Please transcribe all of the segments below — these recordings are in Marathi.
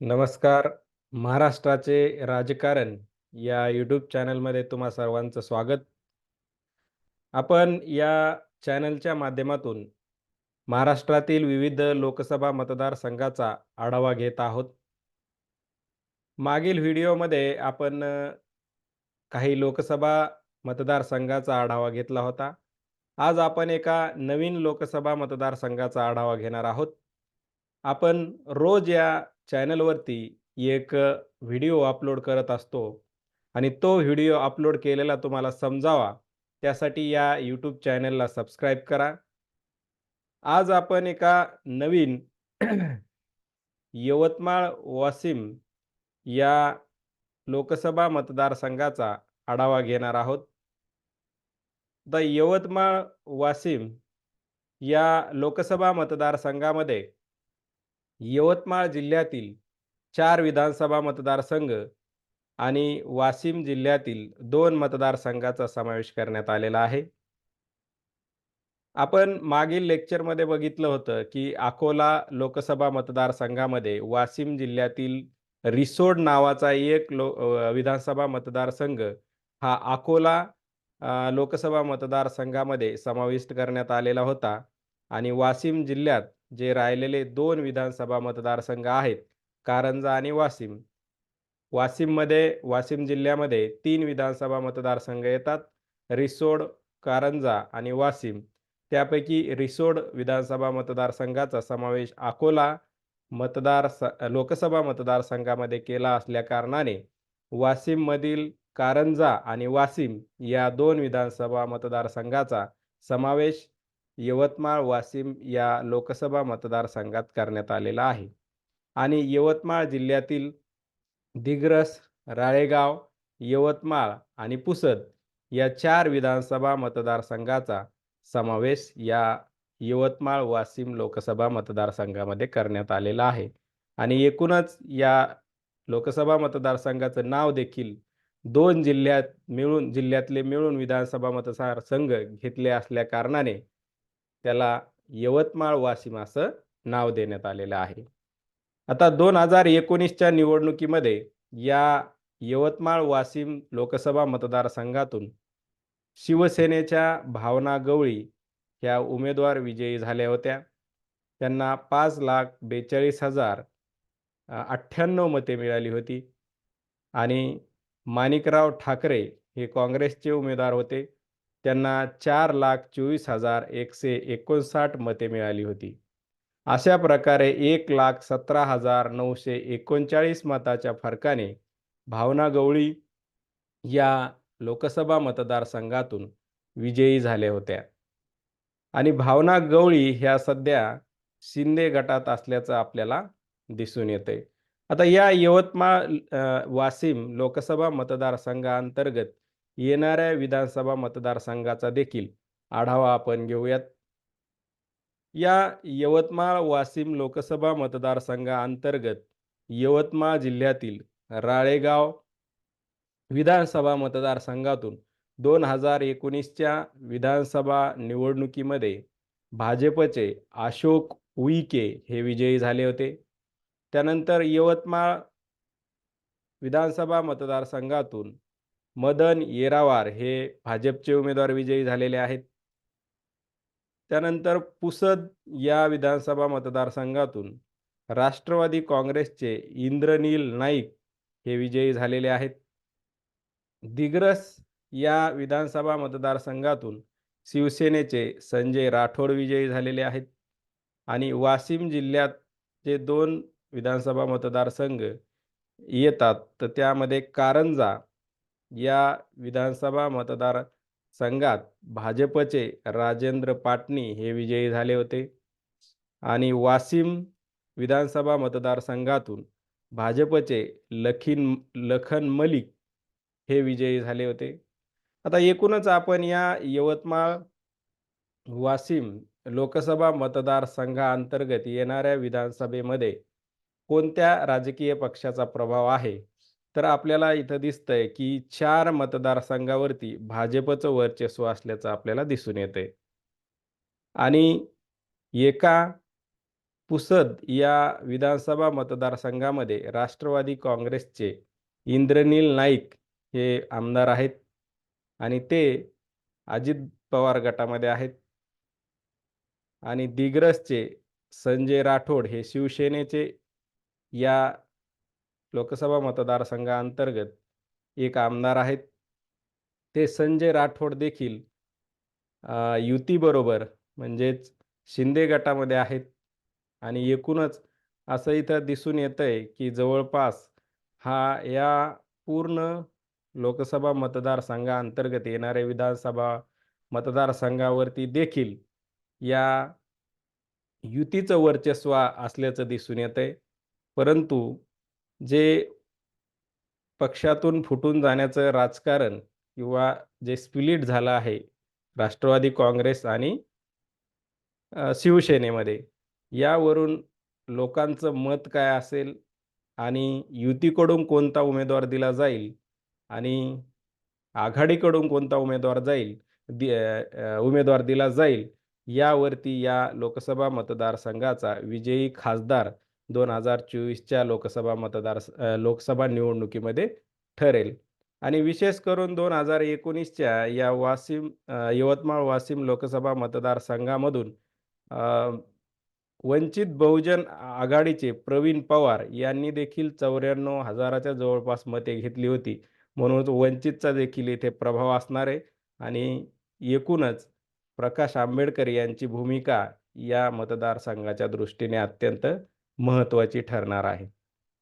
नमस्कार. महाराष्ट्राचे राजकारण या यूट्यूब चॅनलमध्ये तुम्हा सर्वांचं स्वागत. आपण या चॅनलच्या माध्यमातून महाराष्ट्रातील विविध लोकसभा मतदारसंघाचा आढावा घेत आहोत. मागील व्हिडिओमध्ये आपण काही लोकसभा मतदारसंघाचा आढावा घेतला होता. आज आपण एका नवीन लोकसभा मतदारसंघाचा आढावा घेणार आहोत. आपण रोज या चॅनलवरती एक व्हिडिओ अपलोड करत असतो आणि तो व्हिडिओ अपलोड केलेला तुम्हाला समजावा, त्यासाठी या यूट्यूब चॅनलला सबस्क्राईब करा. आज आपण एका नवीन यवतमाळ वासिम या लोकसभा मतदारसंघाचा आढावा घेणार आहोत. द यवतमाळ वासिम या लोकसभा मतदारसंघामध्ये यवतमाळ जिल्ह्यातील चार विधानसभा मतदारसंघ आणि वाशिम जिल्ह्यातील दोन मतदारसंघाचा समावेश करण्यात आलेला आहे. आपण मागील लेक्चरमध्ये बघितलं होतं, की अकोला लोकसभा मतदारसंघामध्ये वाशिम जिल्ह्यातील रिसोड नावाचा एक लो विधानसभा मतदारसंघ हा अकोला लोकसभा मतदारसंघामध्ये समाविष्ट करण्यात आलेला होता आणि वाशिम जिल्ह्यात जे राहिलेले दोन विधानसभा मतदारसंघ आहेत, कारंजा आणि वाशिम. वाशिममध्ये वाशिम जिल्ह्यामध्ये तीन विधानसभा मतदारसंघ येतात. रिसोड, कारंजा आणि वाशिम. त्यापैकी रिसोड विधानसभा मतदारसंघाचा समावेश अकोला मतदार स लोकसभा मतदारसंघामध्ये केला असल्याकारणाने वाशिममधील कारंजा आणि वाशिम या दोन विधानसभा मतदारसंघाचा समावेश यवतमाळ वाशिम या लोकसभा मतदारसंघात करण्यात आलेला आहे. आणि यवतमाळ जिल्ह्यातील दिग्रस, राळेगाव, यवतमाळ आणि पुसद या चार विधानसभा मतदारसंघाचा समावेश या यवतमाळ वाशिम लोकसभा मतदारसंघामध्ये करण्यात आलेला आहे. आणि एकूणच या लोकसभा मतदारसंघाचं नाव देखील दोन जिल्ह्यात मिळून जिल्ह्यातले मिळून विधानसभा मतदारसंघ घेतले असल्याकारणाने त्याला यवतमाळ वाशिम असं नाव देण्यात आलेलं आहे. आता 2019च्या निवडणुकीमध्ये या यवतमाळ वाशिम लोकसभा मतदारसंघातून शिवसेनेच्या भावना गवळी ह्या उमेदवार विजयी झाल्या होत्या. त्यांना 5,42,000 मते मिळाली होती. आणि माणिकराव ठाकरे हे काँग्रेसचे उमेदवार होते. त्यांना 4,24,159 मते मिळाली होती. अशा प्रकारे 1,17,939 मताच्या फरकाने भावना गवळी या लोकसभा मतदारसंघातून विजयी झाल्या होत्या. आणि भावना गवळी ह्या सध्या शिंदे गटात असल्याचं आपल्याला दिसून येतंय. आता या यवतमाळ वासिम वाशिम लोकसभा मतदारसंघाअंतर्गत येणाऱ्या विधानसभा मतदारसंघाचा देखील आढावा आपण घेऊयात. या यवतमाळ वाशिम लोकसभा मतदारसंघाअंतर्गत यवतमाळ जिल्ह्यातील राळेगाव विधानसभा मतदारसंघातून 2019च्या विधानसभा निवडणुकीमध्ये भाजपचे अशोक उईके हे विजयी झाले होते. त्यानंतर यवतमाळ विधानसभा मतदारसंघातून मदन येरावार हे भाजपचे उमेदवार विजयी झालेले आहेत. त्यानंतर पुसद या विधानसभा मतदारसंघातून राष्ट्रवादी काँग्रेसचे इंद्रनील नाईक हे विजयी झालेले आहेत. दिग्रस या विधानसभा मतदारसंघातून शिवसेनेचे संजय राठोड विजयी झालेले आहेत. आणि वाशिम जिल्ह्यात जे दोन विधानसभा मतदारसंघ येतात, तर त्यामध्ये कारंजा या विधानसभा मतदार संघात भाजपचे राजेंद्र पाटणी हे विजयी झाले होते. आणि वाशिम विधानसभा मतदारसंघातून भाजपचे लखीन लखन मलिक हे विजयी झाले होते. आता एकूणच आपण या यवतमाळ वाशिम लोकसभा मतदारसंघाअंतर्गत येणाऱ्या विधानसभेमध्ये कोणत्या राजकीय पक्षाचा प्रभाव आहे, तर आपल्याला इथं दिसतंय की चार मतदारसंघावरती भाजपचं वर्चस्व असल्याचं आपल्याला दिसून येतंय. आणि एका पुसद या विधानसभा मतदारसंघामध्ये राष्ट्रवादी काँग्रेसचे इंद्रनील नाईक हे आमदार आहेत आणि ते अजित पवार गटामध्ये आहेत आणि दिग्रसचे संजय राठोड हे शिवसेनेचे या लोकसभा मतदारसंघाअंतर्गत एक आमदार आहेत. ते संजय राठोड देखील युतीबरोबर म्हणजेच शिंदे गटामध्ये आहेत. आणि एकूणच असं इथं दिसून येतं आहे की जवळपास हा या पूर्ण लोकसभा मतदारसंघाअंतर्गत येणाऱ्या विधानसभा मतदारसंघावरती देखील या युतीचं वर्चस्व असल्याचं दिसून येतं आहे परंतु जे पक्षातून फुटून जाण्याचं राजकारण किंवा जे स्प्लिट झालं आहे राष्ट्रवादी काँग्रेस आणि शिवसेनेमध्ये यावरून लोकांचं मत काय असेल आणि युतीकडून कोणता उमेदवार दिला जाईल आणि आघाडीकडून कोणता उमेदवार जाईल दि उमेदवार दिला जाईल यावरती या लोकसभा मतदारसंघाचा विजयी खासदार दोन हजार चोवीसच्या लोकसभा मतदार लोकसभा निवडणुकीमध्ये ठरेल. आणि विशेष करून दोन हजार एकोणीसच्या या वाशिम यवतमाळ वाशिम लोकसभा मतदारसंघामधून वंचित बहुजन आघाडीचे प्रवीण पवार यांनी देखील चौऱ्याण्णव हजाराच्या जवळपास मते घेतली होती. म्हणून वंचितचा देखील इथे प्रभाव असणार आहे. आणि एकूणच प्रकाश आंबेडकर यांची भूमिका या मतदारसंघाच्या दृष्टीने अत्यंत महत्त्वाची ठरणार आहे.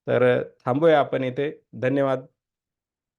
तर थांबूया आपण इथे. धन्यवाद.